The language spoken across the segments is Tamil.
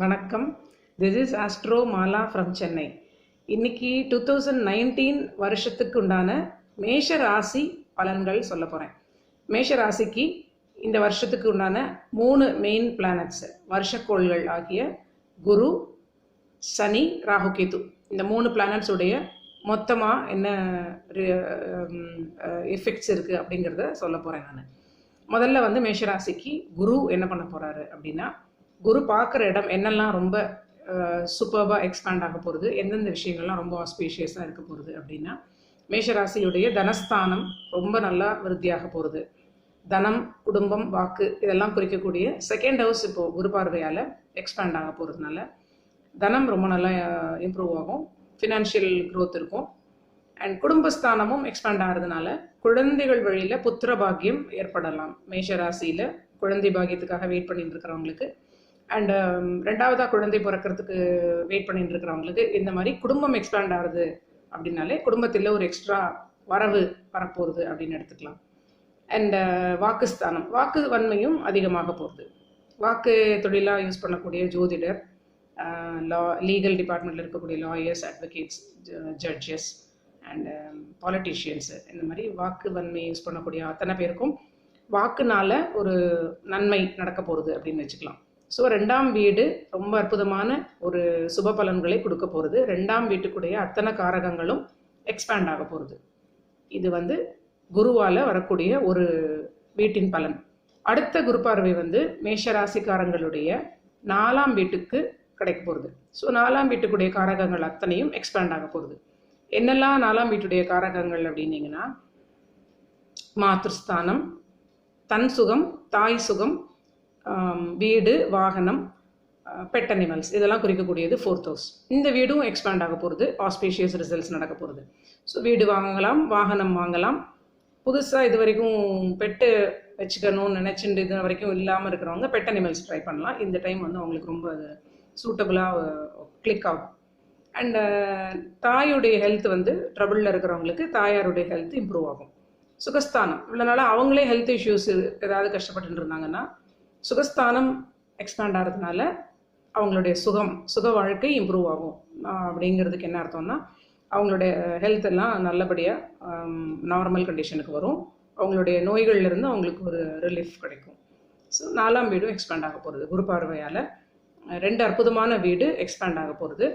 வணக்கம். This is astro Mala from Chennai இன்னைக்கு டூ தௌசண்ட் நைன்டீன் வருஷத்துக்கு உண்டான மேஷ ராசி பலன்கள் சொல்ல போகிறேன் மேஷ ராசிக்கு இந்த வருஷத்துக்கு உண்டான மூணு மெயின் பிளானட்ஸ் வருஷக்கோள்கள் ஆகிய குரு சனி ராகுகேது இந்த மூணு பிளானட்ஸுடைய மொத்தமாக என்ன எஃபெக்ட்ஸ் um, uh, இருக்குது அப்படிங்கிறத சொல்ல போகிறேன் நான். முதல்ல வந்து மேஷராசிக்கு குரு என்ன பண்ண போகிறாரு அப்படின்னா குரு பார்க்குற இடம் என்னெல்லாம் ரொம்ப சூப்பர்வாக எக்ஸ்பேண்ட் ஆக போகிறது எந்தெந்த விஷயங்கள்லாம் ரொம்ப ஆஸ்பீஷியஸாக இருக்க போகிறது அப்படின்னா மேஷராசியுடைய தனஸ்தானம் ரொம்ப நல்லா விருத்தியாக போகிறது தனம் குடும்பம் வாக்கு இதெல்லாம் குறிக்கக்கூடிய செகண்ட் ஹவுஸ் இப்போது குரு பார்வையால் எக்ஸ்பேண்ட் ஆக போகிறதுனால தனம் ரொம்ப நல்லா இம்ப்ரூவ் ஆகும். ஃபினான்ஷியல் க்ரோத் இருக்கும். அண்ட் குடும்பஸ்தானமும் எக்ஸ்பேண்ட் ஆகிறதுனால குழந்தைகள் வழியில் புத்திர பாக்கியம் ஏற்படலாம். மேஷ ராசியில் குழந்தை பாக்கியத்துக்காக வெயிட் பண்ணிட்டு இருக்கிறவங்களுக்கு அண்ட் um, ரெண்டாவதாக குழந்தை பிறக்கிறதுக்கு வெயிட் பண்ணிட்டு இருக்கிறவங்களுக்கு இந்த மாதிரி குடும்பம் எக்ஸ்பேண்ட் ஆகுது அப்படின்னாலே குடும்பத்தில் ஒரு எக்ஸ்ட்ரா வரவு வரப்போகுது அப்படின்னு எடுத்துக்கலாம். அண்ட் uh, வாக்குஸ்தானம். வாக்கு வன்மையும் அதிகமாக போகுது. வாக்கு தொழிலாக யூஸ் பண்ணக்கூடிய ஜோதிடர் லா லீகல் டிபார்ட்மெண்ட்டில் இருக்கக்கூடிய lawyers advocates judges and politicians இந்த மாதிரி வாக்கு வன்மை யூஸ் பண்ணக்கூடிய அத்தனை பேருக்கும் வாக்குனால ஒரு நன்மை நடக்க போகிறது அப்படின்னு வச்சுக்கலாம். ஸோ ரெண்டாம் வீடு ரொம்ப அற்புதமான ஒரு சுப பலன்களை கொடுக்க போகிறது ரெண்டாம் வீட்டுக்குடைய அத்தனை காரகங்களும் எக்ஸ்பேண்ட் ஆக போகிறது இது வந்து குருவால் வரக்கூடிய ஒரு வீட்டின் பலன். அடுத்த குரு பார்வை வந்து மேஷராசிக்காரங்களுடைய நாலாம் வீட்டுக்கு கிடைக்க போகிறது ஸோ நாலாம் வீட்டுக்குடைய காரகங்கள் அத்தனையும் எக்ஸ்பேண்ட் ஆக போகிறது என்னெல்லாம் நாலாம் வீட்டுடைய காரகங்கள் அப்படின்னீங்கன்னா மாத்ருஸ்தானம் தன் சுகம் தாய் சுகம் வீடு வாகனம் பெட் அனிமல்ஸ் இதெல்லாம் குறிக்கக்கூடியது ஃபோர்த் ஹவுஸ் இந்த வீடும் எக்ஸ்பேண்ட் ஆக போகிறது ஆஸ்பீஷியஸ் ரிசல்ட்ஸ் நடக்க போகிறது ஸோ வீடு வாங்கலாம் வாகனம் வாங்கலாம். புதுசாக இது வரைக்கும் பெட்டு வச்சுக்கணும்னு நினச்சிட்டு இது வரைக்கும் இல்லாமல் இருக்கிறவங்க பெட் அனிமல்ஸ் ட்ரை பண்ணலாம். இந்த டைம் வந்து அவங்களுக்கு ரொம்ப சூட்டபுளாக கிளிக் ஆகும். அண்ட் தாயுடைய ஹெல்த் வந்து ட்ரபிளில் இருக்கிறவங்களுக்கு தாயாருடைய ஹெல்த் இம்ப்ரூவ் ஆகும். சுகஸ்தானம். இவ்வளோ நாளாக அவங்களே ஹெல்த் இஷ்யூஸ் ஏதாவது கஷ்டப்பட்டு இருந்தாங்கன்னா சுகஸ்தானம் எக்ஸ்பேண்ட் ஆகிறதுனால அவங்களுடைய சுகம் சுக வாழ்க்கை இம்ப்ரூவ் ஆகும். அப்படிங்கிறதுக்கு என்ன அர்த்தம்னா அவங்களுடைய ஹெல்த் எல்லாம் நல்லபடியாக நார்மல் கண்டிஷனுக்கு வரும். அவங்களுடைய நோய்கள்லேருந்து அவங்களுக்கு ஒரு ரிலீஃப் கிடைக்கும். ஸோ நாலாம் வீடும் எக்ஸ்பேண்ட் ஆக போகிறது குரு பார்வையால் ரெண்டு அற்புதமான வீடு எக்ஸ்பேண்ட் ஆக போகிறது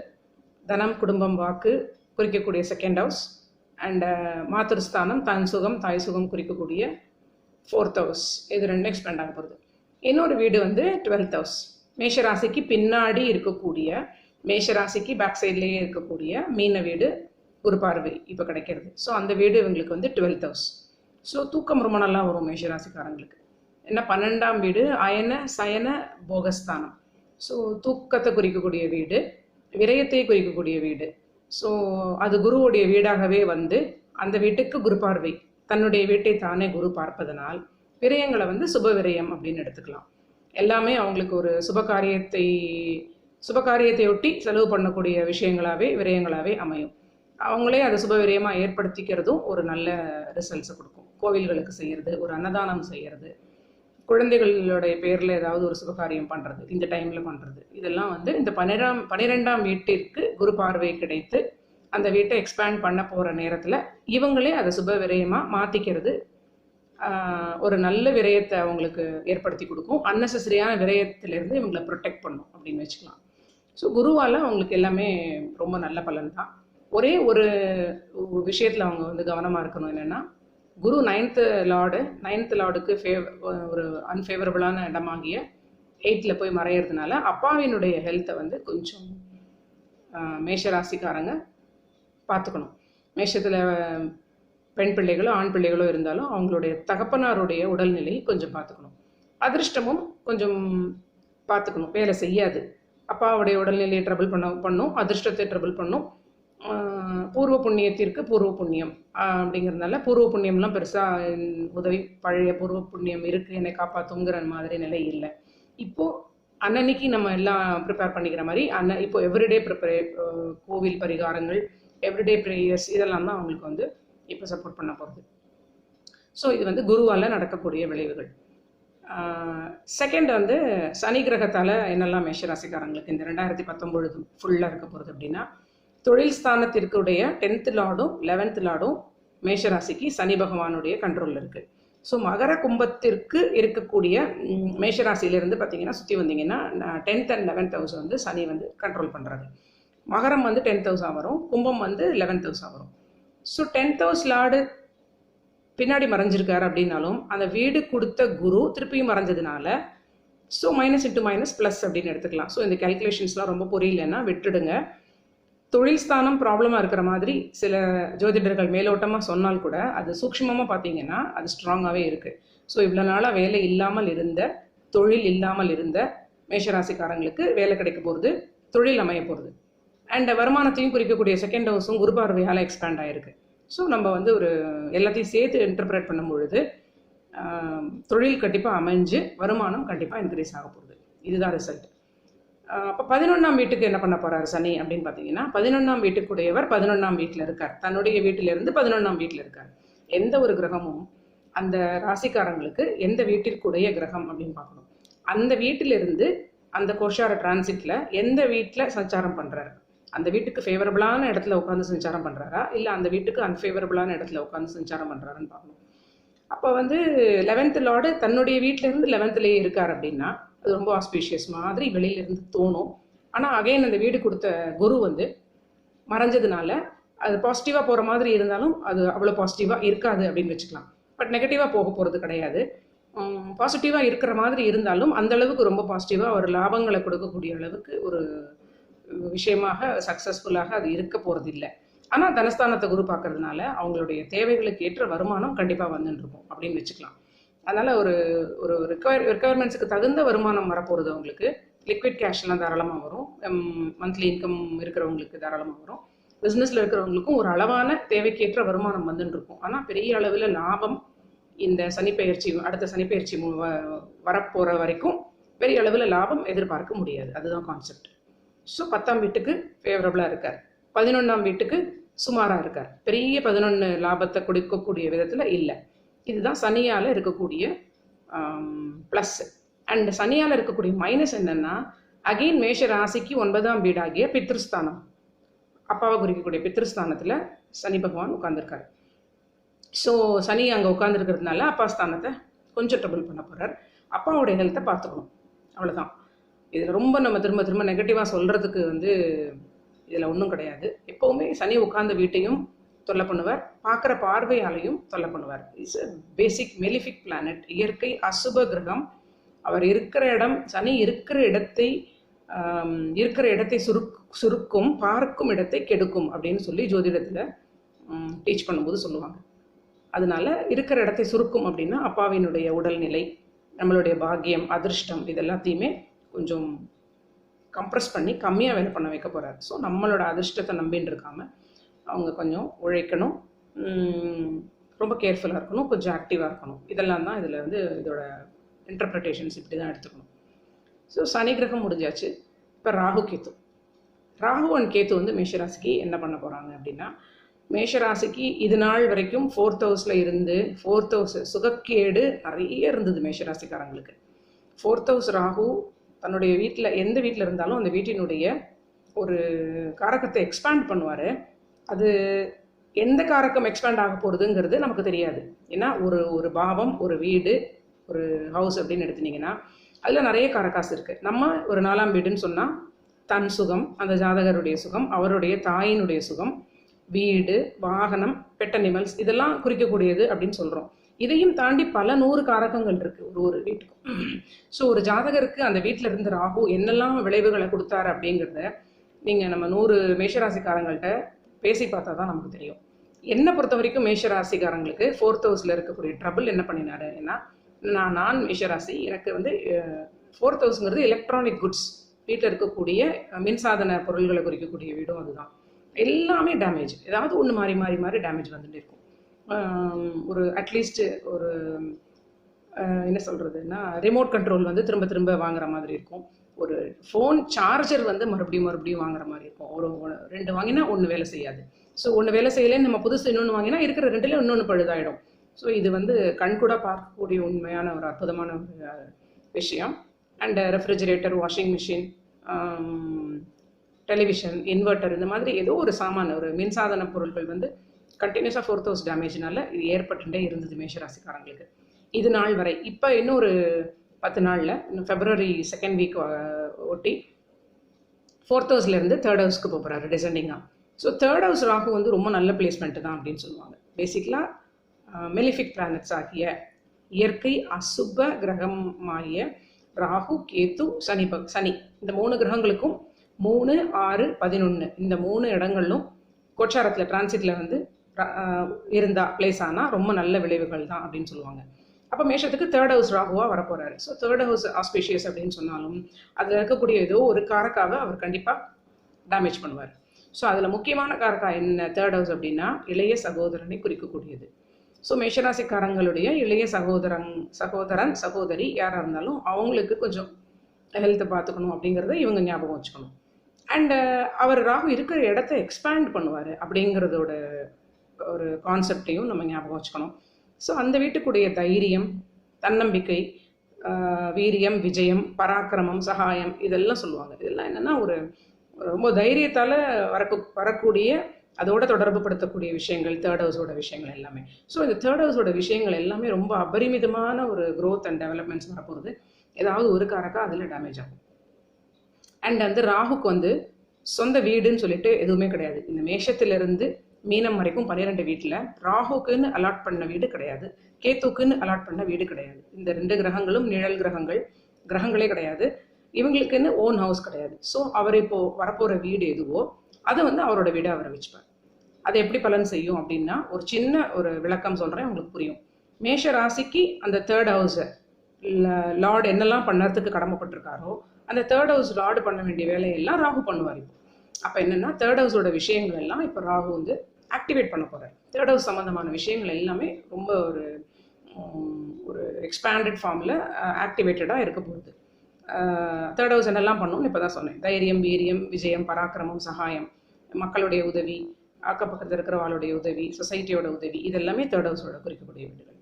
தனம் குடும்பம் வாக்கு குறிக்கக்கூடிய செகண்ட் ஹவுஸ் அண்டு மாத்திருஸ்தானம் தன் சுகம் தாய் சுகம் குறிக்கக்கூடிய ஃபோர்த் ஹவுஸ் இது ரெண்டும் எக்ஸ்பேண்ட் ஆக போகிறது இன்னொரு வீடு வந்து டுவெல்த் ஹவுஸ். மேஷராசிக்கு பின்னாடி இருக்கக்கூடிய மேஷராசிக்கு பேக் சைட்லேயே இருக்கக்கூடிய மீன வீடு ஒரு பார்வை இப்போ கிடைக்கிறது. ஸோ அந்த வீடு இவங்களுக்கு வந்து டுவெல்த் ஹவுஸ். ஸோ தூக்கம் ரொம்ப நல்லா வரும் மேஷராசிக்காரங்களுக்கு. என்ன பன்னெண்டாம் வீடு அயன சயன போகஸ்தானம். ஸோ தூக்கத்தை குறிக்கக்கூடிய வீடு விரயத்தை குறிக்கக்கூடிய வீடு. ஸோ அது குருவுடைய வீடாகவே வந்து அந்த வீட்டுக்கு குரு பார்வை. தன்னுடைய வீட்டை தானே குரு பார்ப்பதனால் விரயங்களை வந்து சுப விரயம் அப்படின்னு எடுத்துக்கலாம். எல்லாமே அவங்களுக்கு ஒரு சுப காரியத்தை சுப காரியத்தை ஒட்டி செலவு பண்ணக்கூடிய விஷயங்களாகவே விரயங்களாகவே அமையும். அவங்களே அதை சுப விரயமாக ஏற்படுத்திக்கிறதும் ஒரு நல்ல ரிசல்ட்ஸை கொடுக்கும். கோவில்களுக்கு செய்கிறது ஒரு அன்னதானம் செய்கிறது குழந்தைகளுடைய பேரில் ஏதாவது ஒரு சுபகாரியம் பண்ணுறது இந்த டைமில் பண்ணுறது இதெல்லாம் வந்து இந்த பன்னிரெண்டாம் பன்னிரெண்டாம் வீட்டிற்கு குரு பார்வை கிடைத்து அந்த வீட்டை எக்ஸ்பேண்ட் பண்ண போகிற நேரத்தில் இவங்களே அதை சுப விரயமாக மாற்றிக்கிறது ஒரு நல்ல விரயத்தை அவங்களுக்கு ஏற்படுத்தி கொடுக்கும். அன்னெசரியான விரயத்திலேருந்து இவங்களை ப்ரொடெக்ட் பண்ணும் அப்படின்னு வச்சுக்கலாம். ஸோ குருவால் அவங்களுக்கு எல்லாமே ரொம்ப நல்ல பலன் தான். ஒரே ஒரு விஷயத்தில் அவங்க வந்து கவனமாக இருக்கணும் என்னென்னா குரு நைன்த்து லார்டு நைன்த்து லார்டுக்கு ஃபேவ் ஒரு அன்ஃபேவரபுளான இடமாகிய எயிட்டில் போய் மறையிறதுனால அப்பாவினுடைய ஹெல்த்தை வந்து கொஞ்சம் மேஷராசிக்காரங்க பார்த்துக்கணும். மேஷத்தில் பெண் பிள்ளைகளோ ஆண் பிள்ளைகளோ இருந்தாலும் அவங்களுடைய தகப்பனாருடைய உடல்நிலையை கொஞ்சம் பார்த்துக்கணும். அதிர்ஷ்டமும் கொஞ்சம் பார்த்துக்கணும். வேலை செய்யாது. அப்பாவுடைய உடல்நிலையை ட்ரபிள் பண்ண பண்ணும். அதிர்ஷ்டத்தை ட்ரபிள் பண்ணும். பூர்வ புண்ணியத்திற்கு பூர்வ புண்ணியம். அப்படிங்கிறதுனால பூர்வ புண்ணியம்லாம் பெருசாக உதவி பழைய பூர்வ புண்ணியம் இருக்குது என்னை காப்பாற்றுங்கிற மாதிரி நிலை இல்லை. இப்போது அன்னன்னைக்கு நம்ம எல்லாம் ப்ரிப்பேர் பண்ணிக்கிற மாதிரி அன்ன இப்போ எவ்ரிடே ப்ரிப்பரே கோவில் பரிகாரங்கள் எவ்ரிடே ப்ரேயர்ஸ் இதெல்லாம் தான் அவங்களுக்கு வந்து இப்போ சப்போர்ட் பண்ண போகிறது ஸோ இது வந்து குருவால் நடக்கக்கூடிய விளைவுகள். செகண்ட் வந்து சனி கிரகத்தால் என்னெல்லாம் மேஷராசிக்காரங்களுக்கு இந்த ரெண்டாயிரத்தி பத்தொம்பது ஃபுல்லாக இருக்க போகிறது அப்படின்னா தொழில் ஸ்தானத்திற்குடைய டென்த்து லாடும் லெவன்த்து லாடும் மேஷராசிக்கு சனி பகவானுடைய கண்ட்ரோலில் இருக்குது ஸோ மகர கும்பத்திற்கு இருக்கக்கூடிய ம், மேஷராசியிலிருந்து பார்த்தீங்கன்னா சுற்றி வந்தீங்கன்னா டென்த் அண்ட் லெவன்த் ஹவுஸ் வந்து சனி வந்து கண்ட்ரோல் பண்ணுறது மகரம் வந்து டென்த் ஹவுஸாக வரும். கும்பம் வந்து லெவன்த் ஹவுஸாக வரும். ஸோ டென்த் ஹவுஸ் லார்டு பின்னாடி மறைஞ்சிருக்காரு அப்படின்னாலும் அந்த வீடு கொடுத்த குரு திருப்பியும் மறைஞ்சதுனால so minus into minus plus அப்படின்னு எடுத்துக்கலாம். ஸோ இந்த கேல்குலேஷன்ஸ்லாம் ரொம்ப புரியலன்னா விட்டுடுங்க. தொழில் ஸ்தானம் ப்ராப்ளமாக இருக்கிற மாதிரி சில ஜோதிடர்கள் மேலோட்டமாக சொன்னால் கூட அது சூக்ஷ்மமாக பார்த்தீங்கன்னா அது ஸ்ட்ராங்காகவே இருக்குது ஸோ இவ்வளோ நாளாக வேலை இல்லாமல் இருந்த தொழில் இல்லாமல் இருந்த மேஷராசிக்காரங்களுக்கு வேலை கிடைக்க போகிறது தொழில் அமைய போகிறது அண்ட் வருமானத்தையும் குறிக்கக்கூடிய செகண்ட் ஹவுஸும் குரு பார்வையால் எக்ஸ்பேண்ட் ஆகிருக்கு ஸோ நம்ம வந்து ஒரு எல்லாத்தையும் சேர்த்து இன்டர்பிரேட் பண்ணும் பொழுது தொழில் கண்டிப்பாக அமைஞ்சு வருமானம் கண்டிப்பாக இன்க்ரீஸ் ஆக போகுது. இதுதான் ரிசல்ட் அப்போ பதினொன்றாம் வீட்டுக்கு என்ன பண்ண போகிறார் சனி அப்படின்னு பார்த்தீங்கன்னா பதினொன்றாம் வீட்டுக்குடையவர் பதினொன்றாம் வீட்டில் இருக்கார். தன்னுடைய வீட்டிலிருந்து பதினொன்றாம் வீட்டில் இருக்கார். எந்த ஒரு கிரகமும் அந்த ராசிக்காரங்களுக்கு எந்த வீட்டிற்குடைய கிரகம் அப்படின்னு பார்க்கணும். அந்த வீட்டிலிருந்து அந்த கோஷார டிரான்சிட்டில் எந்த வீட்டில் சஞ்சாரம் பண்ணுறாரு அந்த வீட்டுக்கு ஃபேவரபிளான இடத்துல உட்காந்து சஞ்சாரம் பண்ணுறாரா இல்லை அந்த வீட்டுக்கு அன்ஃபேவரபிளான இடத்துல உட்காந்து சஞ்சாரம் பண்ணுறாருன்னு பார்க்கணும். அப்போ வந்து லெவன்த்து லார்டு தன்னுடைய வீட்டிலேருந்து இருந்து இருக்கார் அப்படின்னா அது ரொம்ப ஆஸ்பீஷியஸ் மாதிரி வெளியில இருந்து தோணும். ஆனால் அகைன் அந்த வீடு கொடுத்த குரு வந்து மறைஞ்சதுனால அது பாசிட்டிவாக போகிற மாதிரி இருந்தாலும் அது அவ்வளோ பாசிட்டிவாக இருக்காது அப்படின்னு வச்சுக்கலாம். பட் நெகட்டிவாக போக போகிறது கிடையாது. பாசிட்டிவாக இருக்கிற மாதிரி இருந்தாலும் அந்த அளவுக்கு ரொம்ப பாசிட்டிவாக ஒரு லாபங்களை கொடுக்கக்கூடிய அளவுக்கு ஒரு விஷயமாக சக்ஸஸ்ஃபுல்லாக அது இருக்க போகிறது இல்லை ஆனால் தனஸ்தானத்தை குரு பார்க்கறதுனால அவங்களுடைய தேவைகளுக்கு ஏற்ற வருமானம் கண்டிப்பாக வந்துட்டுருக்கும் அப்படின்னு வச்சுக்கலாம். அதனால் ஒரு ஒரு ரிக்கொயர் ரெக்குவயர்மெண்ட்ஸுக்கு தகுந்த வருமானம் வரப்போகிறது அவங்களுக்கு. லிக்விட் கேஷ்லாம் தாராளமாக வரும். மந்த்லி இன்கம் இருக்கிறவங்களுக்கு தாராளமாக வரும். பிஸ்னஸில் இருக்கிறவங்களுக்கும் ஒரு அளவான தேவைக்கேற்ற வருமானம் வந்துட்டு இருக்கும் ஆனால் பெரிய அளவில் லாபம் இந்த சனிப்பெயர்ச்சி அடுத்த சனிப்பெயர்ச்சி வரப்போகிற வரைக்கும் பெரிய அளவில் லாபம் எதிர்பார்க்க முடியாது. அதுதான் கான்செப்ட் ஸோ பத்தாம் வீட்டுக்கு ஃபேவரபுளாக இருக்கார். பதினொன்றாம் வீட்டுக்கு சுமாராக இருக்கார். பெரிய பதினொன்று லாபத்தை கொடுக்கக்கூடிய விதத்தில் இல்லை. இதுதான் சனியால் இருக்கக்கூடிய ப்ளஸ் அண்ட் சனியால் இருக்கக்கூடிய மைனஸ் என்னென்னா அகெயின் மேஷ ராசிக்கு ஒன்பதாம் வீடாகிய பித்ருஸ்தானம். அப்பாவை குறிக்கக்கூடிய பித்ருஸ்தானத்தில் சனி பகவான் உட்காந்துருக்கார் ஸோ சனி அங்கே உட்காந்துருக்கிறதுனால அப்பா ஸ்தானத்தை கொஞ்சம் ட்ரபிள் பண்ண போகிறார் அப்பாவுடைய ஹெல்த்தை பார்த்துக்கணும். அவ்வளோதான் இதில் ரொம்ப நம்ம திரும்ப திரும்ப நெகட்டிவாக சொல்கிறதுக்கு வந்து இதில் ஒன்றும் கிடையாது. எப்போவுமே சனி உட்கார்ந்த வீட்டையும் தொல்லை பண்ணுவார். பார்க்குற பார்வையாலையும் தொல்லை பண்ணுவார். இட்ஸ் பேசிக் மெலிஃபிக் பிளானட் இயற்கை அசுப கிரகம். அவர் இருக்கிற இடம் சனி இருக்கிற இடத்தை இருக்கிற இடத்தை சுருக் சுருக்கும் பார்க்கும் இடத்தை கெடுக்கும் அப்படின்னு சொல்லி ஜோதிடத்தில் டீச் பண்ணும்போது சொல்லுவாங்க. அதனால இருக்கிற இடத்தை சுருக்கும் அப்படின்னா அப்பாவினுடைய உடல்நிலை நம்மளுடைய பாக்கியம் அதிர்ஷ்டம் இது எல்லாத்தையுமே கொஞ்சம் கம்ப்ரஸ் பண்ணி கம்மியாக வேலை பண்ண வைக்க போகிறார் ஸோ நம்மளோட அதிர்ஷ்டத்தை நம்பின்னு இருக்காமல் அவங்க கொஞ்சம் உழைக்கணும். ரொம்ப கேர்ஃபுல்லாக இருக்கணும். கொஞ்சம் ஆக்டிவாக இருக்கணும். இதெல்லாம் தான் இதில் வந்து இதோட இன்டர்பிரிட்டேஷன்ஸ் இப்படி தான் எடுத்துக்கணும். ஸோ சனி கிரகம் முடிஞ்சாச்சு. இப்போ ராகு கேத்து. ராகு அண்ட் கேத்து வந்து மேஷராசிக்கு என்ன பண்ண போகிறாங்க அப்படின்னா மேஷராசிக்கு இது நாள் வரைக்கும் ஃபோர்த் ஹவுஸில் இருந்து ஃபோர்த் ஹவுஸ் சுகக்கேடு நிறைய இருந்தது மேஷராசிக்காரங்களுக்கு. ஃபோர்த் ஹவுஸ் ராகு தன்னுடைய வீட்டில் எந்த வீட்டில் இருந்தாலும் அந்த வீட்டினுடைய ஒரு காரகத்தை எக்ஸ்பேண்ட் பண்ணுவார். அது எந்த காரகம் எக்ஸ்பேண்ட் ஆக போகிறதுங்கிறது நமக்கு தெரியாது. ஏன்னா ஒரு ஒரு பாவம் ஒரு வீடு ஒரு ஹவுஸ் அப்படின்னு எடுத்துனீங்கன்னா அதில் நிறைய காரக்காசு இருக்குது நம்ம ஒரு நாலாம் வீடுன்னு சொன்னால் தன் சுகம் அந்த ஜாதகருடைய சுகம் அவருடைய தாயினுடைய சுகம் வீடு வாகனம் பெட் அனிமல்ஸ் இதெல்லாம் குறிக்கக்கூடியது அப்படின்னு சொல்கிறோம் இதையும் தாண்டி பல நூறு காரகங்கள் இருக்கு ஒரு ஒரு வீட்டுக்கும். ஸோ ஒரு ஜாதகருக்கு அந்த வீட்டில் இருந்த ராகு என்னெல்லாம் விளைவுகளை கொடுத்தாரு அப்படிங்கிறத நீங்கள் நம்ம நூறு மேஷராசிக்காரங்கள்ட்ட பேசி பார்த்தா தான் நமக்கு தெரியும். என்னை பொறுத்த வரைக்கும் மேஷராசிக்காரங்களுக்கு ஃபோர்த் ஹவுஸில் இருக்கக்கூடிய ட்ரபிள் என்ன பண்ணினாரு ஏன்னா நான் நான் மேஷராசி எனக்கு வந்து ஃபோர்த் ஹவுஸ்ங்கிறது எலக்ட்ரானிக் குட்ஸ் வீட்டில் இருக்கக்கூடிய மின்சாதன பொருள்களை குறிக்கக்கூடிய வீடும் அதுதான். எல்லாமே டேமேஜ் ஏதாவது ஒன்று மாறி மாறி மாறி டேமேஜ் வந்துட்டு இருக்கும். ஒரு அட்லீஸ்ட் ஒரு என்ன சொல்கிறதுன்னா ரிமோட் கண்ட்ரோல் வந்து திரும்ப திரும்ப வாங்குற மாதிரி இருக்கும். ஒரு ஃபோன் சார்ஜர் வந்து மறுபடியும் மறுபடியும் வாங்குற மாதிரி இருக்கும். ஒரு ரெண்டு வாங்கினா ஒன்று வேலை செய்யாது. ஸோ ஒன்று வேலை செய்யலைன்னு நம்ம புதுசு இன்னொன்று வாங்கினா இருக்கிற ரெண்டுல இன்னொன்று பழுதாயிடும். ஸோ இது வந்து கண்கூட பார்க்கக்கூடிய உண்மையான ஒரு அற்புதமான ஒரு விஷயம். And refrigerator washing machine television inverter இந்த மாதிரி ஏதோ ஒரு சாமான ஒரு மின்சாதன பொருட்கள் வந்து கண்டினியூஸாக ஃபோர்த் ஹவுஸ் டேமேஜ்னால இது ஏற்பட்டுட்டே இருந்தது மேஷராசிக்காரங்களுக்கு. இது நாள் வரை. இப்போ இன்னொரு பத்து நாளில் இன்னும் ஃபெப்ரவரி செகண்ட் வீக் ஒட்டி ஃபோர்த் ஹவுஸ்லேருந்து தேர்ட் ஹவுஸ்க்கு போகிறாரு டிசெண்டிங்காக ஸோ தேர்ட் ஹவுஸ் ராகு வந்து ரொம்ப நல்ல பிளேஸ்மெண்ட்டு தான் அப்படின்னு சொல்லுவாங்க. பேசிக்கலாக மெலிஃபிக் பிளானட்ஸ் ஆகிய இயற்கை அசுப கிரகமாகிய ராகு கேத்து சனி ப- சனி. இந்த மூணு கிரகங்களுக்கும் மூணு ஆறு பதினொன்று இந்த மூணு இடங்களும் கோச்சாரத்தில் டிரான்சிட்டில் வந்து இருந்தால் பிளேஸ் ஆனால் ரொம்ப நல்ல விளைவுகள் தான் அப்படின்னு சொல்லுவாங்க. அப்போ மேஷத்துக்கு தேர்ட் ஹவுஸ் ராகுவாக வரப்போகிறாரு ஸோ தேர்ட் ஹவுஸ் ஆஸ்பீஷியஸ் அப்படின்னு சொன்னாலும் அதில் இருக்கக்கூடிய ஏதோ ஒரு காரக்காவை அவர் கண்டிப்பாக டேமேஜ் பண்ணுவார். ஸோ அதில் முக்கியமான காரக்கா என்ன? தேர்ட் ஹவுஸ் அப்படின்னா இளைய சகோதரனை குறிக்கக்கூடியது. ஸோ மேஷராசிக்காரங்களுடைய இளைய சகோதரன் சகோதரன் சகோதரி யாராக இருந்தாலும் அவங்களுக்கு கொஞ்சம் ஹெல்த்தை பார்த்துக்கணும் அப்படிங்கிறத இவங்க ஞாபகம் வச்சுக்கணும். அண்டு அவர் ராகு இருக்கிற இடத்த எக்ஸ்பேண்ட் பண்ணுவார் அப்படிங்கிறதோட ஒரு கான்செப்டையும் நம்ம ஞாபகம் வச்சுக்கணும். ஸோ அந்த வீட்டுக்குடைய தைரியம் தன்னம்பிக்கை வீரியம் விஜயம் பராக்கிரமம் சகாயம் இதெல்லாம் சொல்லுவாங்க. இதெல்லாம் என்னென்னா ஒரு ரொம்ப தைரியத்தால் வரக்கு வரக்கூடிய அதோட தொடர்பு படுத்தக்கூடிய விஷயங்கள் தேர்ட் ஹவுஸோட விஷயங்கள் எல்லாமே. ஸோ இந்த தேர்ட் ஹவுஸோட விஷயங்கள் எல்லாமே ரொம்ப அபரிமிதமான ஒரு க்ரோத் அண்ட் டெவலப்மெண்ட்ஸ் வரப்போகுது. ஏதாவது ஒரு காரக்கா அதில் டேமேஜ் ஆகும். அண்ட் வந்து ராகுக்கு வந்து சொந்த வீடுன்னு சொல்லிட்டு எதுவுமே கிடையாது. இந்த மேஷத்திலிருந்து மீனம் வரைக்கும் பன்னிரெண்டு வீட்டில் ராகுக்குன்னு அலாட் பண்ண வீடு கிடையாது. கேத்துக்குன்னு அலாட் பண்ண வீடு கிடையாது. இந்த ரெண்டு கிரகங்களும் நிழல் கிரகங்கள் கிரகங்களே கிடையாது. இவங்களுக்குன்னு ஓன் ஹவுஸ் கிடையாது. ஸோ அவர் இப்போ வரப்போகிற வீடு எதுவோ அதை வந்து அவரோட வீடை அவரை வச்சுப்பார். அது எப்படி பலன் செய்யும் அப்படின்னா ஒரு சின்ன ஒரு விளக்கம் சொல்கிறேன் உங்களுக்கு புரியும். மேஷ ராசிக்கு அந்த தேர்ட் ஹவுஸை லார்டு என்னெல்லாம் பண்ணுறதுக்கு கடமைப்பட்டிருக்காரோ அந்த தேர்ட் ஹவுஸ் லார்டு பண்ண வேண்டிய வேலையெல்லாம் ராகு பண்ணுவார் இப்போ. அப்போ என்னென்னா தேர்ட் ஹவுஸோட விஷயங்கள் எல்லாம் இப்போ ராகு வந்து ஆக்டிவேட் பண்ண போகிறார் தேர்ட் ஹவுஸ் சம்மந்தமான விஷயங்கள் எல்லாமே ரொம்ப ஒரு ஒரு எக்ஸ்பேண்டட் ஃபார்மில் ஆக்டிவேட்டடாக இருக்க போகுது. தேர்ட் ஹவுஸ் என்னெல்லாம் பண்ணும்னு இப்போ தான் சொன்னேன். தைரியம் வீரியம் விஜயம் பராக்கிரமம் சகாயம் மக்களுடைய உதவி அக்கப்பக்கத்தில் இருக்கிறவாளுடைய உதவி சொசைட்டியோட உதவி இதெல்லாமே தேர்ட் ஹவுஸோட குறிக்கக்கூடிய வீடுகள்.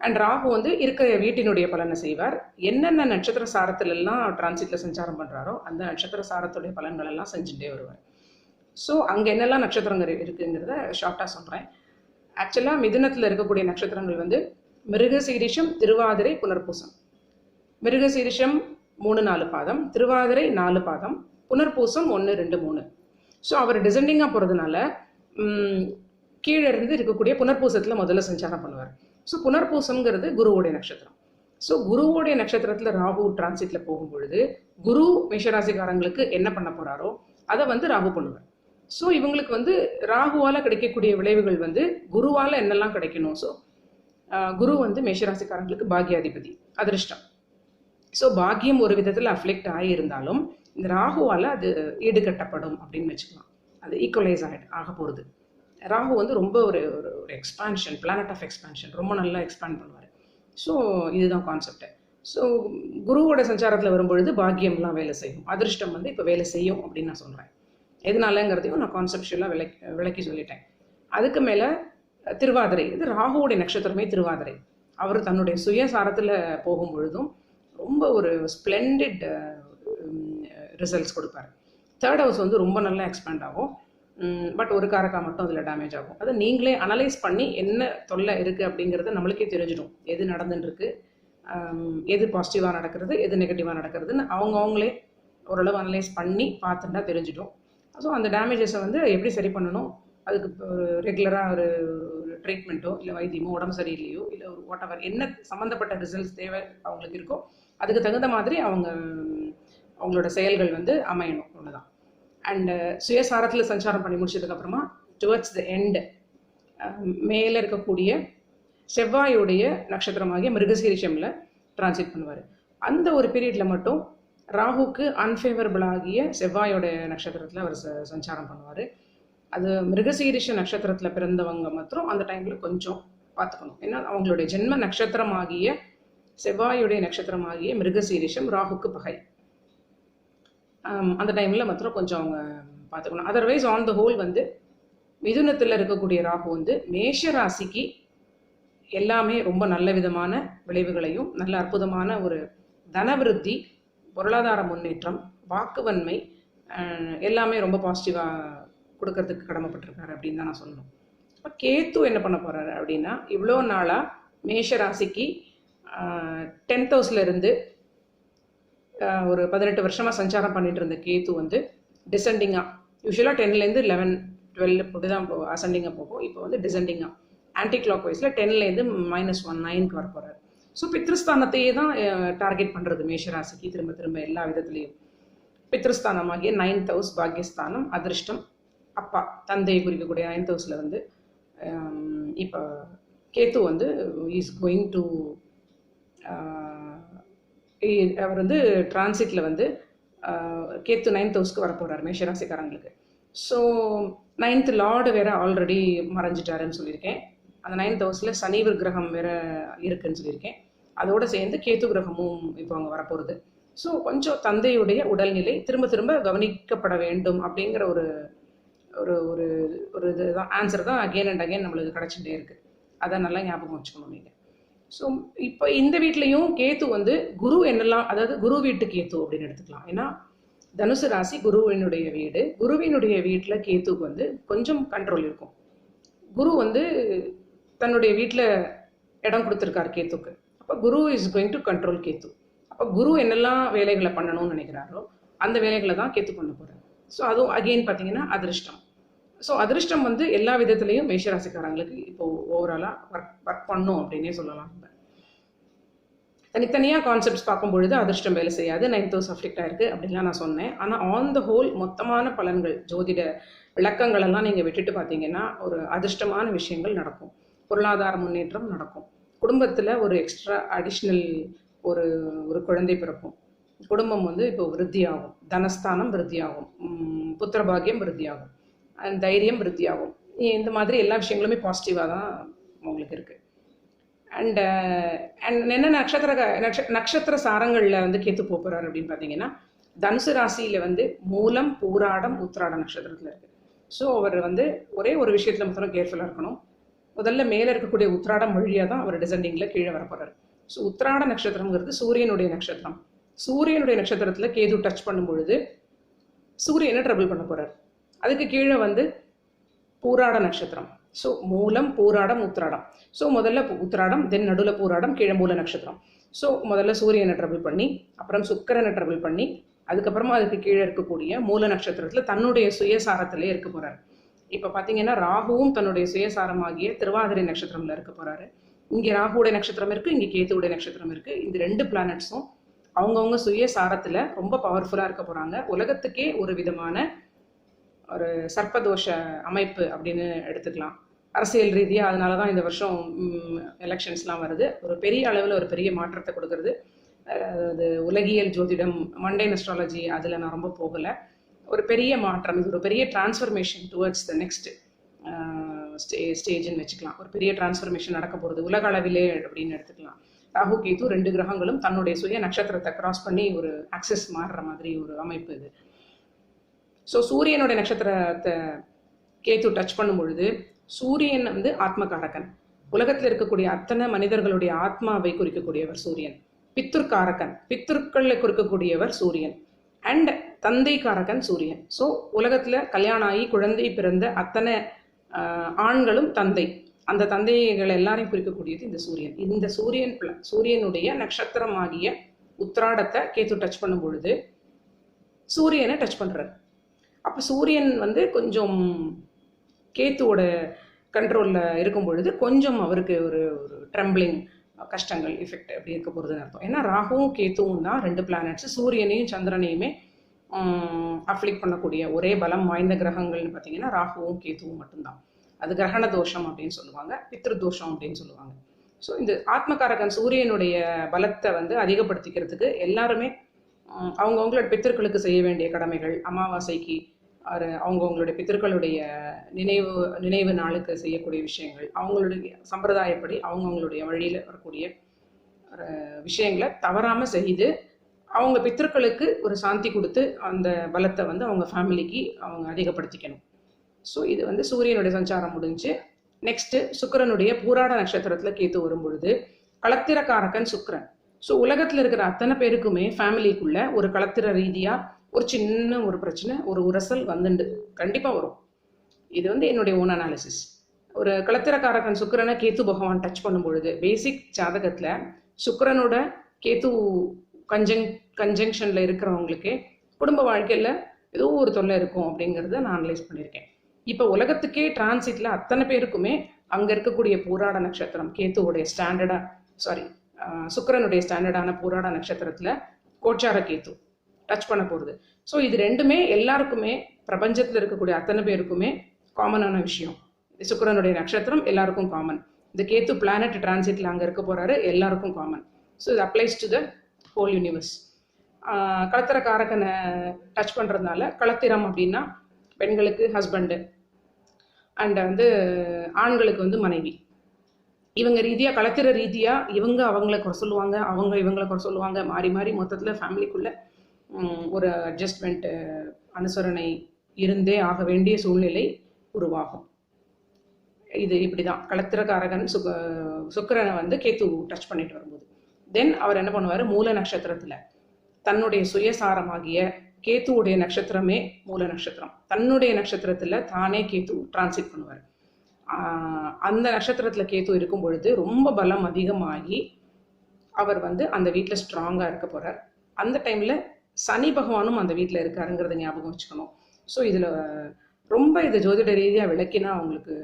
அண்ட் ராகு வந்து இருக்கிற வீட்டினுடைய பலனை செய்வார். என்னென்ன நட்சத்திர சாரத்திலெல்லாம் டிரான்சிட்டில் சஞ்சாரம் பண்ணுறாரோ அந்த நட்சத்திர சாரத்துடைய பலன்கள் எல்லாம் செஞ்சுட்டே வருவார். ஸோ அங்கே என்னெல்லாம் நட்சத்திரங்கள் இருக்குங்கிறத ஷார்ட்டாக சொல்கிறேன் ஆக்சுவலாக மிதுனத்தில் இருக்கக்கூடிய நட்சத்திரங்கள் வந்து மிருகசீரிஷம் திருவாதிரை புனர்பூசம். மிருகசீரிஷம் மூணு நாலு பாதம். திருவாதிரை நாலு பாதம். புனர்பூசம் ஒன்று ரெண்டு மூணு. ஸோ அவர் டிசெண்டிங்காக போகிறதுனால கீழே இருந்து இருக்கக்கூடிய புனர்பூசத்தில் முதல்ல சஞ்சாரம் பண்ணுவார். ஸோ புனர்பூசம்ங்கிறது குருவோடைய நட்சத்திரம். ஸோ குருவோடைய நட்சத்திரத்தில் ராகு டிரான்சிட்டில் போகும் பொழுது குரு மேஷராசிக்காரங்களுக்கு என்ன பண்ண போகிறாரோ அதை வந்து ராகு பண்ணுவார். ஸோ இவங்களுக்கு வந்து ராகுவால் கிடைக்கக்கூடிய விளைவுகள் வந்து குருவால் என்னெல்லாம் கிடைக்கணும்? ஸோ குரு வந்து மேஷராசிக்காரங்களுக்கு பாக்யாதிபதி அதிர்ஷ்டம். ஸோ பாக்கியம் ஒரு விதத்தில் அஃப்ளெக்ட் ஆகியிருந்தாலும் இந்த ராகுவால் அது ஈடுகட்டப்படும் அப்படின்னு வச்சுக்கலாம். அது ஈக்குவலைஸ் ஆகிடு ஆக போகிறது ராகு வந்து ரொம்ப ஒரு ஒரு ஒரு எக்ஸ்பான்ஷன் பிளானட் ஆஃப் எக்ஸ்பான்ஷன் ரொம்ப நல்லா எக்ஸ்பேண்ட் பண்ணுவார். ஸோ இதுதான் கான்செப்ட் ஸோ குருவோட சஞ்சாரத்தில் வரும்பொழுது பாக்கியம்லாம் வேலை செய்யும். அதிர்ஷ்டம் வந்து இப்போ வேலை செய்யும் அப்படின்னு நான் சொல்கிறேன் எதனாலங்கிறதையும் நான் கான்செப்ஷுவலாக விளக்கி விளக்கி சொல்லிட்டேன். அதுக்கு மேலே திருவாதிரை இது ராகுவோடைய நட்சத்திரமே திருவாதிரை. அவர் தன்னுடைய சுயசாரத்தில் போகும் பொழுதும் ரொம்ப ஒரு ஸ்ப்ளெண்டிட் ரிசல்ட்ஸ் கொடுப்பார். தேர்ட் ஹவுஸ் வந்து ரொம்ப நல்லா எக்ஸ்பேண்ட் ஆகும். பட் ஒரு காரக்கா மட்டும் அதில் டேமேஜ் ஆகும். அதை நீங்களே அனலைஸ் பண்ணி என்ன தொல்லை இருக்குது அப்படிங்கிறத நம்மளுக்கே தெரிஞ்சிடும். எது நடந்துன்னுருக்கு எது பாசிட்டிவாக நடக்கிறது எது நெகட்டிவாக நடக்கிறதுன்னு அவங்க அவங்களே ஓரளவு அனலைஸ் பண்ணி பார்த்துட்டா தெரிஞ்சிடும். ஸோ அந்த டேமேஜஸை வந்து எப்படி சரி பண்ணணும்? அதுக்கு ஒரு ரெகுலராக ஒரு ட்ரீட்மெண்ட்டோ இல்லை வைத்தியமோ உடம்பு சரியில்லையோ இல்லை ஒரு வாட் எவர் என்ன சம்மந்தப்பட்ட ரிசல்ட்ஸ் தேவை அவங்களுக்கு இருக்கோ அதுக்கு தகுந்த மாதிரி அவங்க அவங்களோட செயல்கள் வந்து அமையணும் அவ்வளோதான் அண்டு சுயசாரத்தில் சஞ்சாரம் பண்ணி முடிச்சதுக்கப்புறமா டுவர்ட்ஸ் த எண்டு மேலே இருக்கக்கூடிய செவ்வாயுடைய நட்சத்திரமாகிய மிருகசீரிஷமில் டிரான்சிட் பண்ணுவார். அந்த ஒரு பீரியடில் மட்டும் ராகுக்கு அன்ஃபேவரபிள் ஆகிய செவ்வாயோட நட்சத்திரத்தில் அவர் ச- சஞ்சாரம் பண்ணுவார். அது மிருகசீரிஷ நட்சத்திரத்தில் பிறந்தவங்க மாத்திரம் அந்த டைமில் கொஞ்சம் பார்த்துக்கணும் ஏன்னா அவங்களுடைய ஜென்ம நட்சத்திரமாகிய செவ்வாயுடைய நட்சத்திரமாகிய மிருகசீரிஷம் ராகுக்கு பகை. அந்த டைமில் மாத்திரம் கொஞ்சம் அவங்க பார்த்துக்கணும் அதர்வைஸ் ஆன் த ஹோல் வந்து மிதுனத்தில் இருக்கக்கூடிய ராகு வந்து மேஷ ராசிக்கு எல்லாமே ரொம்ப நல்ல விதமான விளைவுகளையும் நல்ல அற்புதமான ஒரு தனவிருத்தி பொருளாதார முன்னேற்றம் வாக்குவன்மை எல்லாமே ரொம்ப பாசிட்டிவாக கொடுக்கறதுக்கு கடமைப்பட்டிருக்காரு அப்படின்னு தான் நான் சொல்லணும். இப்போ கேத்து என்ன பண்ண போகிறாரு அப்படின்னா இவ்வளோ நாளாக மேஷ ராசிக்கு டென்த் ஹவுஸ்லேருந்து ஒரு பதினெட்டு வருஷமாக சஞ்சாரம் பண்ணிட்டு இருந்த கேத்து வந்து டிசெண்டிங்காக யூஸ்வலாக டென்லேருந்து லெவன் டுவெல் இப்படி தான் போ அசெண்டிங்காக போகும். இப்போ வந்து டிசெண்டிங்காக ஆன்டி கிளாக் வைஸில் டென்லேருந்து மைனஸ் ஒன் நைனுக்கு வர போகிறார் ஸோ பித்ருஸ்தானத்தையே தான் டார்கெட் பண்ணுறது மேஷராசிக்கு திரும்ப திரும்ப எல்லா விதத்துலேயும். பித்ருஸ்தானமாகிய நைன்த் ஹவுஸ் பாக்யஸ்தானம் அதிர்ஷ்டம் அப்பா தந்தையை குறிக்கக்கூடிய நைன்த் ஹவுஸில் வந்து இப்போ கேத்து வந்து இஸ் கோயிங் டு அவர் வந்து டிரான்சிட்டில் வந்து கேத்து நைன்த் ஹவுஸ்க்கு வர போகிறார் மேஷராசிக்காரங்களுக்கு. ஸோ நைன்த் லார்டு வேற ஆல்ரெடி மறைஞ்சிட்டாருன்னு சொல்லியிருக்கேன். அந்த நைன்த் ஹவுஸில் சனிவர் கிரகம் வேறு இருக்குன்னு சொல்லியிருக்கேன். அதோடு சேர்ந்து கேத்து கிரகமும் இப்போ அங்கே வரப்போகிறது ஸோ கொஞ்சம் தந்தையுடைய உடல்நிலை திரும்ப திரும்ப கவனிக்கப்பட வேண்டும் அப்படிங்கிற ஒரு ஒரு ஒரு ஒரு இதுதான். ஆன்சர் தான் அகெயின் அண்ட் அகெயின் நம்மளுக்கு கிடச்சிட்டே இருக்குது அதை நல்லா ஞாபகம் வச்சுக்கணும் நீங்கள் ஸோ இப்போ இந்த வீட்லேயும் கேத்து வந்து குரு என்னெல்லாம் அதாவது குரு வீட்டு கேத்து அப்படின்னு எடுத்துக்கலாம். ஏன்னா தனுசு ராசி குருவினுடைய வீடு. குருவினுடைய வீட்டில் கேத்துக்கு வந்து கொஞ்சம் கண்ட்ரோல் இருக்கும். குரு வந்து தன்னுடைய வீட்டில் இடம் கொடுத்துருக்கார் கேத்துக்கு அப்போ Guru is going to control Ketu. அப்போ குரு என்னெல்லாம் வேலைகளை பண்ணணும்னு நினைக்கிறாரோ அந்த வேலைகளை தான் கேத்து பண்ண போகிறார் ஸோ அதுவும் அகெயின் பார்த்தீங்கன்னா அதிர்ஷ்டம். ஸோ அதிர்ஷ்டம் வந்து எல்லா விதத்துலேயும் மேஷராசிக்காரங்களுக்கு இப்போ ஓவராலாக ஒர்க் ஒர்க் பண்ணும் அப்படின்னே சொல்லலாம். நம்ம தனித்தனியாக கான்செப்ட்ஸ் பார்க்கும் பொழுது அதிர்ஷ்டம் வேலை செய்யாது நைன்த் ஹவுஸ் அஃபெக்ட் ஆயிருக்கு அப்படின்லாம் நான் சொன்னேன். ஆனால் ஆன் த ஹோல் மொத்தமான பலன்கள் ஜோதிட விளக்கங்கள் எல்லாம் நீங்கள் விட்டுட்டு பார்த்தீங்கன்னா ஒரு அதிர்ஷ்டமான விஷயங்கள் நடக்கும். பொருளாதார முன்னேற்றம் நடக்கும். குடும்பத்தில் ஒரு எக்ஸ்ட்ரா அடிஷ்னல் ஒரு ஒரு குழந்தை பிறக்கும். குடும்பம் வந்து இப்போ விருத்தியாகும். தனஸ்தானம் விருத்தியாகும். புத்திரபாகியம் விருத்தியாகும். தைரியம் விருத்தியாகும். இந்த மாதிரி எல்லா விஷயங்களுமே பாசிட்டிவாக தான் உங்களுக்கு இருக்குது அண்டு அண்ட் என்ன நட்சத்திர நட்ச நட்சத்திர சாரங்களில் வந்து கேத்து போகிறார் அப்படின்னு பார்த்தீங்கன்னா தனுசு ராசியில் வந்து மூலம் பூராடம் உத்திராட நட்சத்திரத்தில் இருக்குது ஸோ அவர் வந்து ஒரே ஒரு விஷயத்தில் மட்டும் கேர்ஃபுல்லாக இருக்கணும். முதல்ல மேலே இருக்கக்கூடிய உத்ராடம் வழியாக தான் அவர் டிசெண்டிங்கில் கீழே வர போகிறார் ஸோ உத்ராட நட்சத்திரம்ங்கிறது சூரியனுடைய நட்சத்திரம். சூரியனுடைய நட்சத்திரத்தில் கேது டச் பண்ணும் பொழுது சூரியனை ட்ரபிள் பண்ண போகிறார் அதுக்கு கீழே வந்து பூராட நட்சத்திரம். ஸோ மூலம் பூராடம் உத்ராடம் ஸோ முதல்ல உத்ராடம் தென் நடுவில் பூராடம் கீழே மூல நட்சத்திரம். ஸோ முதல்ல சூரியனை ட்ரபிள் பண்ணி அப்புறம் சுக்கரனை ட்ரபிள் பண்ணி அதுக்கப்புறமா அதுக்கு கீழே இருக்கக்கூடிய மூல நட்சத்திரத்தில் தன்னுடைய சுயசாரத்திலே இருக்க போகிறார் இப்போ பார்த்தீங்கன்னா ராகுவும் தன்னுடைய சுயசாரமாகிய திருவாதிரை நட்சத்திரம்ல இருக்க போறாரு. இங்கே ராகுவுடைய நட்சத்திரம் இருக்கு இங்கே கேத்துவுடைய நட்சத்திரம் இருக்கு. இந்த ரெண்டு பிளானட்ஸும் அவங்கவுங்க சுயசாரத்தில் ரொம்ப பவர்ஃபுல்லாக இருக்க போறாங்க. உலகத்துக்கே ஒரு விதமான ஒரு சர்ப்பதோஷ அமைப்பு அப்படின்னு எடுத்துக்கலாம். அரசியல் ரீதியாக அதனால தான் இந்த வருஷம் எலெக்ஷன்ஸ்லாம் வருது. ஒரு பெரிய அளவில் ஒரு பெரிய மாற்றத்தை கொடுக்கறது. அது உலகியல் ஜோதிடம் மண்டே அஸ்ட்ராலஜி அதில் நான் ரொம்ப போகலை. ஒரு பெரிய மாற்றம் இது ஒரு பெரிய transformation towards the next stay ஸ்டேஜ்னு வச்சுக்கலாம். ஒரு பெரிய டிரான்ஸ்ஃபர்மேஷன் நடக்க போகிறது உலக அளவிலே அப்படின்னு எடுத்துக்கலாம். ராகு கேது ரெண்டு கிரகங்களும் தன்னுடைய சுய நட்சத்திரத்தை கிராஸ் பண்ணி ஒரு ஆக்சஸ் மாறுற மாதிரி ஒரு அமைப்பு இது. ஸோ சூரியனுடைய நட்சத்திரத்தை கேத்து டச் பண்ணும் பொழுது சூரியன் வந்து ஆத்மகாரகன். உலகத்தில் இருக்கக்கூடிய அத்தனை மனிதர்களுடைய ஆத்மாவை குறிக்கக்கூடியவர் சூரியன். பித்துர்காரகன் பித்துருக்களை குறிக்கக்கூடியவர் சூரியன். அண்ட் தந்தை காரகன் சூரியன். ஸோ உலகத்தில் கல்யாணம் ஆகி குழந்தை பிறந்த அத்தனை ஆண்களும் தந்தை. அந்த தந்தைகள் எல்லாரையும் குறிக்கக்கூடியது இந்த சூரியன். இந்த சூரியன் பிள சூரியனுடைய நட்சத்திரமாகிய உத்திராடத்தை கேத்து டச் பண்ணும் பொழுது சூரியனை டச் பண்ணுறாரு அப்போ சூரியன் வந்து கொஞ்சம் கேத்துவோட கண்ட்ரோலில் இருக்கும் பொழுது கொஞ்சம் அவருக்கு ஒரு ஒரு ட்ரம்பிளிங் கஷ்டங்கள் எஃபெக்ட் அப்படி இருக்க போகிறதுன்னு அர்த்தம். ஏன்னா ராகுவும் கேத்துவும் தான் ரெண்டு பிளானட்ஸ் சூரியனையும் சந்திரனையுமே அஃப்ளிக் பண்ணக்கூடிய ஒரே பலம் வாய்ந்த கிரகங்கள்னு பார்த்தீங்கன்னா ராகுவும் கேத்துவும் மட்டும்தான். அது கிரகண தோஷம் அப்படின்னு சொல்லுவாங்க பித்ரு தோஷம் அப்படின்னு சொல்லுவாங்க. ஸோ இந்த ஆத்மகாரகன் சூரியனுடைய பலத்தை வந்து அதிகப்படுத்திக்கிறதுக்கு எல்லாருமே அவங்கவுங்களோட பித்திருக்களுக்கு செய்ய வேண்டிய கடமைகள் அமாவாசைக்கு ஒரு அவங்கவுங்களுடைய பித்தர்களுடைய நினைவு நினைவு நாளுக்கு செய்யக்கூடிய விஷயங்கள் அவங்களுடைய சம்பிரதாயப்படி அவங்கவுங்களுடைய வழியில் வரக்கூடிய விஷயங்களை தவறாமல் செய்து அவங்க பித்தர்களுக்கு ஒரு சாந்தி கொடுத்து அந்த பலத்தை வந்து அவங்க ஃபேமிலிக்கு அவங்க அதிகப்படுத்திக்கணும். ஸோ இது வந்து சூரியனுடைய சஞ்சாரம் முடிஞ்சு நெக்ஸ்ட்டு சுக்கரனுடைய பூராட நட்சத்திரத்தில் கேத்து வரும் பொழுது களத்திரக்காரகன் சுக்கிரன். ஸோ உலகத்தில் இருக்கிற அத்தனை பேருக்குமே ஃபேமிலிக்குள்ள ஒரு களத்திர ரீதியாக ஒரு சின்ன ஒரு பிரச்சனை ஒரு உரசல் வந்துண்டு கண்டிப்பாக வரும். இது வந்து என்னுடைய ஓன் அனாலிசிஸ் ஒரு களத்திரக்காரகன் சுக்கிரனை கேத்து பகவான் டச் பண்ணும் பொழுது பேசிக் ஜாதகத்தில் சுக்கிரனோட கேத்து கன்ஜங் கன்ஜங்ஷனில் இருக்கிறவங்களுக்கு குடும்ப வாழ்க்கையில் ஏதோ ஒரு தொல்லை இருக்கும் அப்படிங்கிறத நான் அனலைஸ் பண்ணியிருக்கேன். இப்போ உலகத்துக்கே டிரான்சிட்ல அத்தனை பேருக்குமே அங்கே இருக்கக்கூடிய பூராட நட்சத்திரம் கேத்துவோடைய ஸ்டாண்டர்டாக சாரி சுக்கிரனுடைய ஸ்டாண்டர்டான பூராட நட்சத்திரத்தில் கோச்சார கேத்து டச் பண்ண போகிறது ஸோ இது ரெண்டுமே எல்லாருக்குமே பிரபஞ்சத்தில் இருக்கக்கூடிய அத்தனை பேருக்குமே காமனான விஷயம். சுக்கிரனுடைய நட்சத்திரம் எல்லாருக்கும் காமன் இந்த கேத்து பிளானட் டிரான்சிட்ல அங்கே இருக்க போகிறாரு எல்லாருக்கும் காமன் ஸோ இது applies to the whole universe களத்திரக்காரகனை touch பண்ணுறதுனால கலத்திரம் அப்படின்னா பெண்களுக்கு ஹஸ்பண்டு அண்ட் வந்து ஆண்களுக்கு வந்து மனைவி. இவங்க ரீதியாக கலத்திர ரீதியாக இவங்க அவங்கள குறை சொல்லுவாங்க அவங்க இவங்கள குறை சொல்லுவாங்க. மாறி மாறி மொத்தத்தில் ஃபேமிலிக்குள்ளே ஒரு அட்ஜஸ்ட்மெண்ட்டு அனுசரணை இருந்தே ஆக வேண்டிய சூழ்நிலை உருவாகும். இது இப்படி தான் களத்திரக்காரகன் சுக சுக்கரனை வந்து கேத்து டச் பண்ணிட்டு வரும்போது. தென் அவர் என்ன பண்ணுவார்? மூல நட்சத்திரத்தில். தன்னுடைய சுயசாரமாகிய கேத்துவுடைய நட்சத்திரமே மூல நட்சத்திரம். தன்னுடைய நட்சத்திரத்தில் தானே கேத்து டிரான்சிட் பண்ணுவார். அந்த நட்சத்திரத்தில் கேத்து இருக்கும் பொழுது ரொம்ப பலம் அதிகமாகி அவர் வந்து அந்த வீட்டில் ஸ்ட்ராங்காக இருக்க போகிறார் அந்த டைமில் சனி பகவானும் அந்த வீட்டில் இருக்காருங்கிறத ஞாபகம் வச்சுக்கணும். ஸோ இதில் ரொம்ப இது ஜோதிட ரீதியாக விளக்கினா அவங்களுக்கு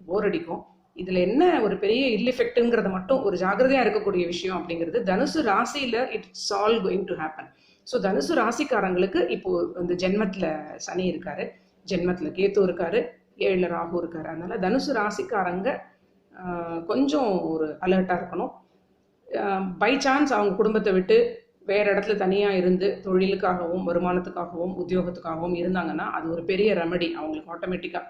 போர் அடிக்கும். இதில் என்ன ஒரு பெரிய இல் எஃபெக்ட்டுங்கிறத மட்டும் ஒரு ஜாகிரதையாக இருக்கக்கூடிய விஷயம் அப்படிங்கிறது தனுசு ராசியில் it's all going to happen so தனுசு ராசிக்காரங்களுக்கு இப்போ இந்த ஜென்மத்தில் சனி இருக்காரு ஜென்மத்தில் கேத்து இருக்காரு ஏழில் ராகு இருக்காரு. அதனால தனுசு ராசிக்காரங்க கொஞ்சம் ஒரு அலர்ட்டாக இருக்கணும். பை சான்ஸ் அவங்க குடும்பத்தை விட்டு வேற இடத்துல தனியாக இருந்து தொழிலுக்காகவும் வருமானத்துக்காகவும் உத்தியோகத்துக்காகவும் இருந்தாங்கன்னா அது ஒரு பெரிய ரெமடி அவங்களுக்கு ஆட்டோமேட்டிக்காக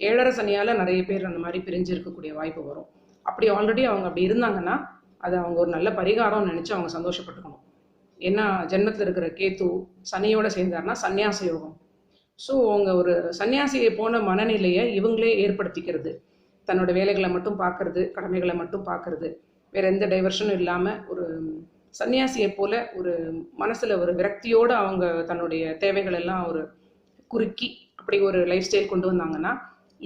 ஏழரை சனியால் நிறைய பேர் அந்த மாதிரி பிரிஞ்சு இருக்கக்கூடிய வாய்ப்பு வரும். அப்படி ஆல்ரெடி அவங்க அப்படி இருந்தாங்கன்னா அது அவங்க ஒரு நல்ல பரிகாரம் நினச்சி அவங்க சந்தோஷப்பட்டுக்கணும். ஏன்னா ஜென்மத்தில் இருக்கிற கேத்து சனியோட சேர்ந்தாருன்னா சன்னியாச யோகம். ஸோ அவங்க ஒரு சன்னியாசியை போன மனநிலையை இவங்களே ஏற்படுத்திக்கிறது. தன்னோட வேலைகளை மட்டும் பார்க்கறது கடமைகளை மட்டும் பார்க்கறது. வேற எந்த டைவர்ஷனும் இல்லாமல் ஒரு சன்னியாசியை போல ஒரு மனசில் ஒரு விரக்தியோடு அவங்க தன்னுடைய தேவைகள் எல்லாம் ஒரு குறுக்கி அப்படி ஒரு லைஃப் ஸ்டைல் கொண்டு வந்தாங்கன்னா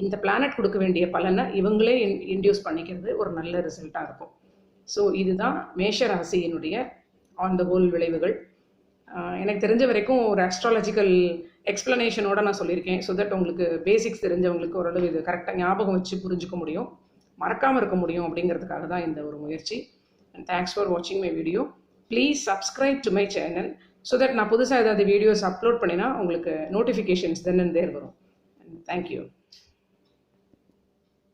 இந்த பிளானட் கொடுக்க வேண்டிய பலனை இவங்களே இன்டியூஸ் பண்ணிக்கிறது ஒரு நல்ல ரிசல்ட்டாக இருக்கும். ஸோ இதுதான் மேஷ ராசியினுடைய ஆன் த ஹோல் விளைவுகள். எனக்கு தெரிஞ்ச வரைக்கும் ஒரு அஸ்ட்ராலஜிக்கல் எக்ஸ்பிளனேஷனோட நான் சொல்லியிருக்கேன். ஸோ தட் உங்களுக்கு பேசிக்ஸ் தெரிஞ்சவங்களுக்கு ஓரளவு இது கரெக்டாக ஞாபகம் வச்சு புரிஞ்சுக்க முடியும். மறக்காமல் இருக்க முடியும் அப்படிங்கிறதுக்காக தான் இந்த ஒரு முயற்சி. அண்ட் தேங்க்ஸ் ஃபார் வாட்சிங் my video please subscribe to my channel so that நான் புதுசாக ஏதாவது வீடியோஸ் அப்லோட் பண்ணினா உங்களுக்கு நோட்டிஃபிகேஷன்ஸ் தென் தேர் வரும். தேங்க்யூ